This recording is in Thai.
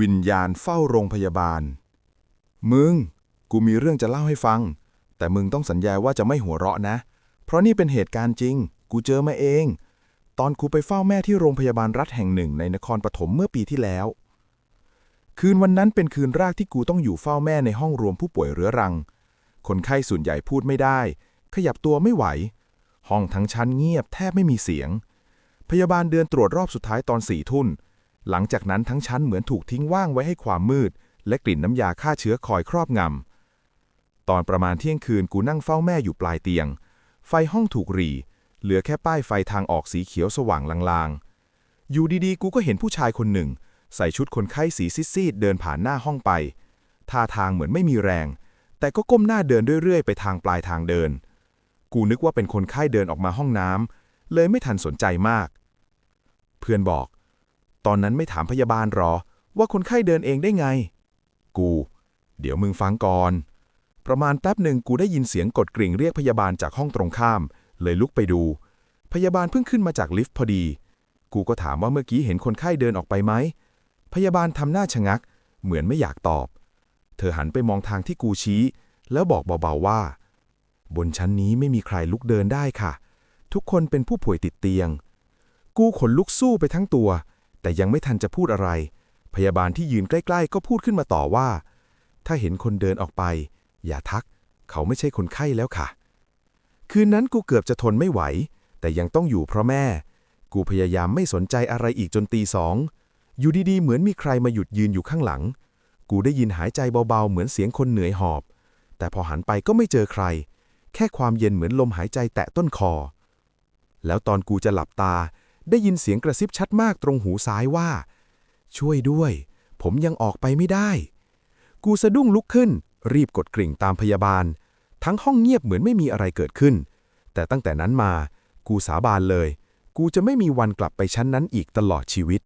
วิญญาณเฝ้าโรงพยาบาล มึง กูมีเรื่องจะเล่าให้ฟัง แต่มึงต้องสัญญาว่าจะไม่หัวเราะนะ เพราะนี่เป็นเหตุการณ์จริง กูเจอมาเอง ตอนกูไปเฝ้าแม่ที่โรงพยาบาลรัฐแห่งหนึ่งในนครปฐมเมื่อปีที่แล้ว คืนวันนั้นเป็นคืนแรกที่กูต้องอยู่เฝ้าแม่ในห้องรวมผู้ป่วยเรื้อรัง คนไข้ส่วนใหญ่พูดไม่ได้ ขยับตัวไม่ไหว ห้องทั้งชั้นเงียบแทบไม่มีเสียง พยาบาลเดินตรวจรอบสุดท้ายตอนสี่ทุ่น หลังจากนั้นทั้งชั้นเหมือนถูกทิ้งว่างไว้ให้ความมืด และกลิ่นน้ำยาฆ่าเชื้อคอยครอบงำ ตอนประมาณเที่ยงคืนกูนั่งเฝ้าแม่อยู่ปลายเตียง ไฟห้องถูกหรี่เหลือแค่ป้ายไฟทางออกสีเขียวสว่างลางๆ อยู่ดีๆ กูก็เห็นผู้ชายคนหนึ่ง ใส่ชุดคนไข้สีซีดๆเดินผ่านหน้าห้องไป ท่าทางเหมือนไม่มีแรง แต่ก็ก้มหน้าเดินเรื่อยๆ ไปทางปลายทางเดิน กูนึกว่าเป็นคนไข้เดินออกมาห้องน้ำเลยไม่ทันสนใจมาก เพื่อนบอก ตอนนั้นไม่ถามพยาบาลหรอ ว่าคนไข้เดินเองได้ไง กู เดี๋ยวมึงฟังก่อน ประมาณแป๊บหนึ่งกูได้ยินเสียงกดกริ่งเรียกพยาบาลจากห้องตรงข้าม เลยลุกไปดู พยาบาลเพิ่งขึ้นมาจากลิฟต์พอดี กูก็ถามว่าเมื่อกี้เห็นคนไข้เดินออกไปไหม พยาบาลทำหน้าชะงัก เหมือนไม่อยากตอบ เธอหันไปมองทางที่กูชี้ แล้วบอกเบาๆว่า บนชั้นนี้ไม่มีใครลุกเดินได้ค่ะ ทุกคนเป็นผู้ป่วยติดเตียง กูขนลุกสู้ไปทั้งตัว แต่ยังไม่ทันจะพูดอะไร พยาบาลที่ยืนใกล้ ๆ ก็พูดขึ้นมาต่อว่า ถ้าเห็นคนเดินออกไป อย่าทัก เขาไม่ใช่คนไข้แล้วค่ะ คืนนั้นกูเกือบจะทนไม่ไหว แต่ยังต้องอยู่เพราะแม่ กูพยายามไม่สนใจอะไรอีกจนตีสองอยู่ดีๆ เหมือนมีใครมาหยุดยืนอยู่ข้างหลัง กูได้ยินหายใจเบาๆ เหมือนเสียงคนเหนื่อยหอบ แต่พอหันไปก็ไม่เจอใคร แค่ความเย็นเหมือนลมหายใจแตะต้นคอ แล้วตอนกูจะหลับตา ได้ยินเสียงกระซิบชัดมากตรงหูซ้ายว่า ช่วยด้วย ผมยังออกไปไม่ได้ กูสะดุ้งลุกขึ้น รีบกดกริ่งตามพยาบาล ทั้งห้องเงียบเหมือนไม่มีอะไรเกิดขึ้น แต่ตั้งแต่นั้นมา กูสาบานเลย กูจะไม่มีวันกลับไปชั้นนั้นอีกตลอดชีวิต